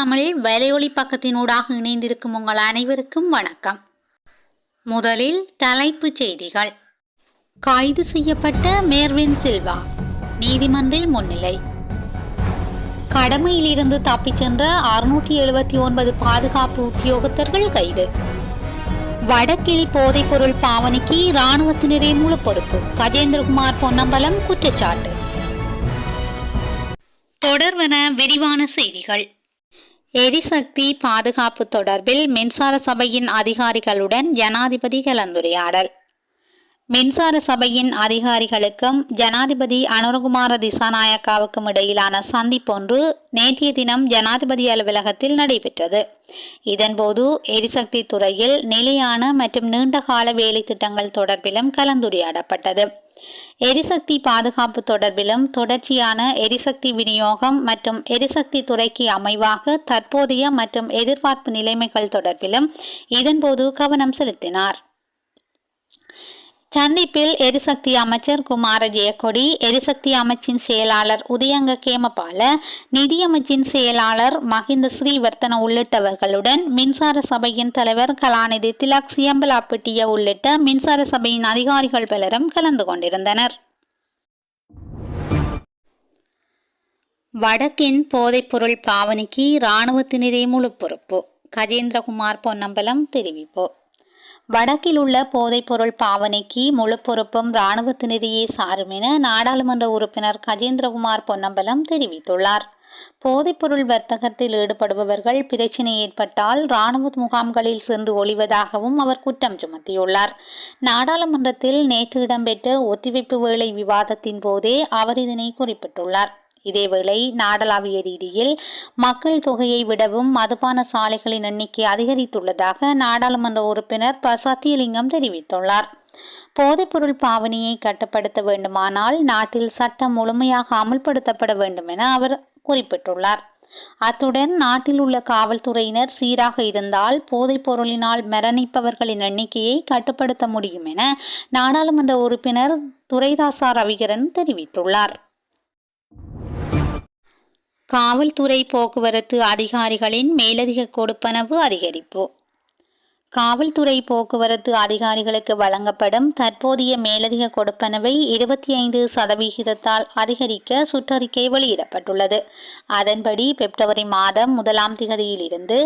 தமிழ் வலையொலி பக்கத்தினூடாக இணைந்திருக்கும் உங்கள் அனைவருக்கும் வணக்கம். முதலில் தலைப்புச் செய்திகள். கைது செய்யப்பட்ட மேர்வின் சில்வா நீதிமன்றில் முன்னிலை. கடமையிலிருந்து தப்பிச் சென்ற அறுநூற்றி எழுபத்தி ஒன்பது பாதுகாப்பு உத்தியோகத்தர்கள் கைது. வடக்கில் போதைப்பொருள் பாவனைக்கு இராணுவத்தினரே முழு பொறுப்பு கஜேந்திரகுமார் பொன்னம்பலம் குற்றச்சாட்டு. தொடர்வன விரிவான செய்திகள். எரிசக்தி பாதுகாப்பு தொடர்பில் மின்சார சபையின் அதிகாரிகளுடன் ஜனாதிபதி கலந்துரையாடல். மின்சார சபையின் அதிகாரிகளுக்கும் ஜனாதிபதி அனுரகுமார திசாநாயக்காவுக்கும் இடையிலான சந்திப்பொன்று நேற்றைய தினம் ஜனாதிபதி அலுவலகத்தில் நடைபெற்றது. இதன்போது எரிசக்தி துறையில் நிலையான மற்றும் நீண்டகால வேலை திட்டங்கள் தொடர்பிலும் கலந்துரையாடப்பட்டது. எரிசக்தி பாதுகாப்பு தொடர்பிலும் தொடர்ச்சியான எரிசக்தி விநியோகம் மற்றும் எரிசக்தி துறைக்கு அமைவாக தற்போதைய மற்றும் எதிர்பார்ப்பு நிலைமைகள் தொடர்பிலும் இதன்போது கவனம் செலுத்தினார். சந்திப்பில் எரிசக்தி அமைச்சர் குமார ஜெயக்கொடி எரிசக்தி அமைச்சின் செயலாளர் உதயங்க கேமபால நிதியமைச்சின் செயலாளர் மஹிந்த ஸ்ரீவர்த்தன உள்ளிட்டவர்களுடன் மின்சார சபையின் தலைவர் கலாநிதி திலக் சியம்பலாப்பிட்டிய உள்ளிட்ட மின்சார சபையின் அதிகாரிகள் பலரும் கலந்து கொண்டிருந்தனர். வடக்கின் போதைப்பொருள் பாவனைக்கு இராணுவத்தினரே முழு பொறுப்பு. கஜேந்திரகுமார் பொன்னம்பலம் தெரிவிப்பு. வடக்கில் உள்ள போதைப்பொருள் பாவனைக்கு முழு பொறுப்பும் இராணுவத்தினரையே சாரும் என நாடாளுமன்ற உறுப்பினர் கஜேந்திரகுமார் பொன்னம்பலம் தெரிவித்துள்ளார். போதைப்பொருள் வர்த்தகத்தில் ஈடுபடுபவர்கள் பிரச்சினை ஏற்பட்டால் இராணுவ முகாம்களில் சென்று ஒளிவதாகவும் அவர் குற்றம் சுமத்தியுள்ளார். நாடாளுமன்றத்தில் நேற்று இடம்பெற்ற ஒத்திவைப்பு வேலை விவாதத்தின் போதே அவர் இதனை குறிப்பிட்டுள்ளார். இதேவேளை நாடளாவிய ரீதியில் மக்கள் தொகையை விடவும் மதுபான சாலைகளின் எண்ணிக்கை அதிகரித்துள்ளதாக நாடாளுமன்ற உறுப்பினர் ப சத்தியலிங்கம் தெரிவித்துள்ளார். போதைப்பொருள் பாவனையை கட்டுப்படுத்த வேண்டுமானால் நாட்டில் சட்டம் முழுமையாக அமல்படுத்தப்பட வேண்டும் என அவர் குறிப்பிட்டுள்ளார். அத்துடன் நாட்டில் உள்ள காவல்துறையினர் சீராக இருந்தால் போதைப் பொருளினால் மரணிப்பவர்களின் எண்ணிக்கையை கட்டுப்படுத்த முடியும் என நாடாளுமன்ற உறுப்பினர் துரைராசா ரவிகரன் தெரிவித்துள்ளார். காவல்துறை போக்குவரத்து அதிகாரிகளின் மேலதிக கொடுப்பனவு அதிகரிப்பு. காவல்துறை போக்குவரத்து அதிகாரிகளுக்கு வழங்கப்படும் தற்போதைய மேலதிக கொடுப்பனவை இருபத்தி ஐந்து சதவிகிதத்தால் அதிகரிக்க சுற்றறிக்கை வெளியிடப்பட்டுள்ளது. அதன்படி பிப்ரவரி மாதம் முதலாம் திகதியிலிருந்து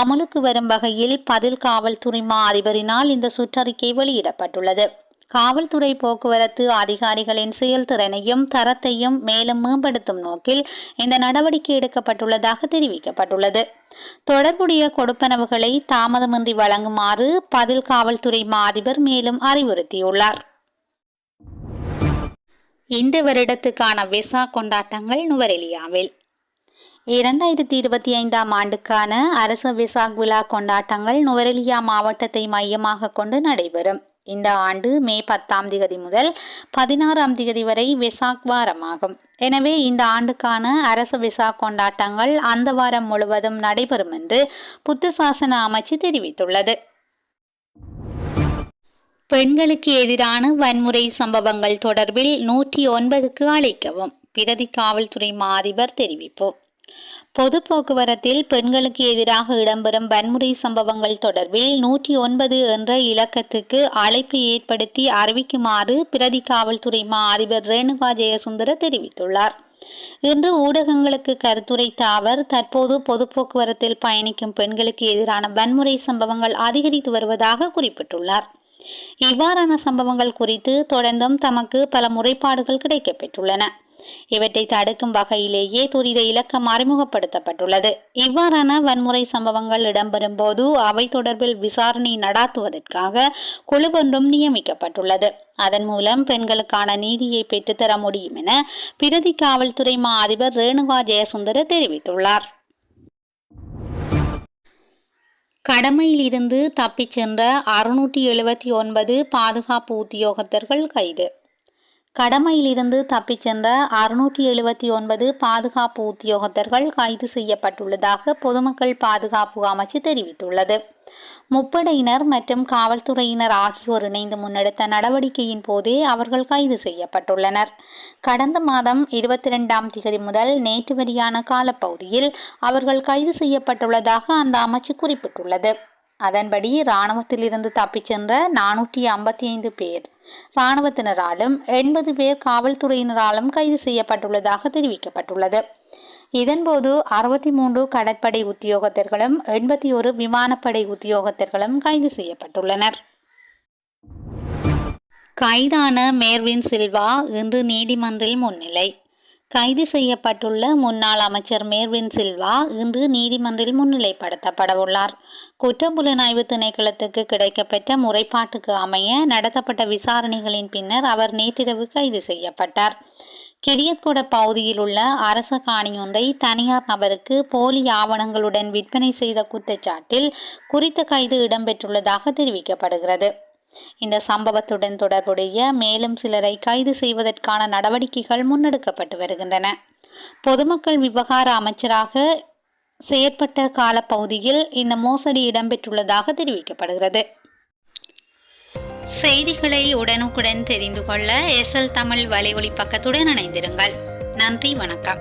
அமலுக்கு வரும் வகையில் பதில் காவல்துறை மா அதிபரினால் இந்த சுற்றறிக்கை வெளியிடப்பட்டுள்ளது. காவல்துறை போக்குவரத்து அதிகாரிகளின் செயல்திறனையும் தரத்தையும் மேலும் மேம்படுத்தும் நோக்கில் இந்த நடவடிக்கை எடுக்கப்பட்டுள்ளதாக தெரிவிக்கப்பட்டுள்ளது. தொடர்புடைய கொடுப்பனவுகளை தாமதமின்றி வழங்குமாறு பதில் காவல்துறை மா அதிபர் மேலும் அறிவுறுத்தியுள்ளார். இந்த வருடத்துக்கான விசா கொண்டாட்டங்கள் நுவரெலியாவில். இரண்டாயிரத்தி இருபத்தி ஐந்தாம் ஆண்டுக்கான அரச விசாக் விழா கொண்டாட்டங்கள் நுவரெலியா மாவட்டத்தை மையமாக கொண்டு நடைபெறும். இந்த ஆண்டு மே பத்தாம் திகதி முதல் பதினாறாம் திகதி வரை விசாக் வாரமாகும். எனவே இந்த ஆண்டுக்கான அரசு விசாக் கொண்டாட்டங்கள் அந்த வாரம் முழுவதும் நடைபெறும் என்று புத்த சாசன அமைச்சு தெரிவித்துள்ளது. பெண்களுக்கு எதிரான வன்முறை சம்பவங்கள் தொடர்பில் நூற்றி ஒன்பதுக்கு அழைக்கவும் பிரதி காவல்துறை மாதிபர் தெரிவிப்போம் தெரிவிப்பு. பொது போக்குவரத்தில் பெண்களுக்கு எதிராக இடம்பெறும் வன்முறை சம்பவங்கள் தொடர்பில் நூற்றி ஒன்பது என்ற இலக்கத்துக்கு அழைப்பு ஏற்படுத்தி அறிவிக்குமாறு பிரதி காவல்துறை மா அதிபர் ரேணுகா ஜெயசுந்தர தெரிவித்துள்ளார். இன்று ஊடகங்களுக்கு கருத்துரைத்த அவர் தற்போது பொது போக்குவரத்தில் பயணிக்கும் பெண்களுக்கு எதிரான வன்முறை சம்பவங்கள் அதிகரித்து வருவதாக குறிப்பிட்டுள்ளார். இவ்வாறான சம்பவங்கள் குறித்து தொடர்ந்தும் தமக்கு பல முறைப்பாடுகள் கிடைக்கப்பெற்றுள்ளன. இவற்றை தடுக்கும் வகையிலேயே துரித இலக்கம் அறிமுகப்படுத்தப்பட்டுள்ளது. இவ்வாறான வன்முறை சம்பவங்கள் இடம்பெறும் போது அவை தொடர்பில் விசாரணை நடாத்துவதற்காக குழுவொன்றும் நியமிக்கப்பட்டுள்ளது. அதன் மூலம் பெண்களுக்கான நீதியை பெற்றுத்தர முடியும் என பிரதி காவல்துறை மா அதிபர் ரேணுகா ஜெயசுந்தர தெரிவித்துள்ளார். கடமையில் இருந்து தப்பிச் சென்ற அறுநூற்றி எழுபத்தி ஒன்பது பாதுகாப்பு உத்தியோகத்தர்கள் கைது. கடமையிலிருந்து தப்பிச் சென்ற அறுநூற்றி எழுபத்தி ஒன்பது பாதுகாப்பு உத்தியோகத்தர்கள் கைது செய்யப்பட்டுள்ளதாக பொதுமக்கள் பாதுகாப்பு அமைச்சு தெரிவித்துள்ளது. முப்படையினர் மற்றும் காவல்துறையினர் ஆகியோர் இணைந்து முன்னெடுத்த நடவடிக்கையின் போதே அவர்கள் கைது செய்யப்பட்டுள்ளனர். கடந்த மாதம் இருபத்தி ரெண்டாம் திகதி முதல் நேற்று வரியான காலப்பகுதியில் அவர்கள் கைது செய்யப்பட்டுள்ளதாக அந்த அமைச்சு குறிப்பிட்டுள்ளது. அதன்படி இராணுவத்திலிருந்து தப்பிச் சென்ற நானூற்றி ஐம்பத்தி ஐந்து பேர். இராணுவத்தினராலும் எண்பது பேர் காவல்துறையினராலும் கைது செய்யப்பட்டுள்ளதாக தெரிவிக்கப்பட்டுள்ளது. இதன்போது அறுபத்தி மூன்று கடற்படை உத்தியோகத்தர்களும் எண்பத்தி ஒரு விமானப்படை உத்தியோகத்தர்களும் கைது செய்யப்பட்டுள்ளனர். கைதான மேர்வின் சில்வா இன்று நீதிமன்றில் முன்னிலை. கைது செய்யப்பட்டுள்ள முன்னாள் அமைச்சர் மேர்வின் சில்வா இன்று நீதிமன்றில் முன்னிலைப்படுத்தப்படவுள்ளார். குற்றப்புலனாய்வு திணைக்களத்துக்கு கிடைக்கப்பெற்ற முறைப்பாட்டுக்கு அமைய நடத்தப்பட்ட விசாரணைகளின் பின்னர் அவர் நேற்றிரவு கைது செய்யப்பட்டார். கிரியத்கொட பகுதியில் உள்ள அரச காணியொன்றை தனியார் நபருக்கு போலி ஆவணங்களுடன் விற்பனை செய்த குற்றச்சாட்டில் குறித்த கைது இடம்பெற்றுள்ளதாக தெரிவிக்கப்படுகிறது. இந்த சம்பவத்துடன் தொடர்புடைய மேலும் சிலரை கைது செய்வதற்கான நடவடிக்கைகள் முன்னெடுக்கப்பட்டு வருகின்றன. பொதுமக்கள் விவகார அமைச்சராக செயற்பட்ட காலப்பகுதியில் இந்த மோசடி இடம்பெற்றுள்ளதாக தெரிவிக்கப்படுகிறது. செய்திகளை உடனுக்குடன் தெரிந்து கொள்ள எஸ்எல் தமிழ் வலைவழி பக்கத்துடன் இணைந்திருங்கள். நன்றி வணக்கம்.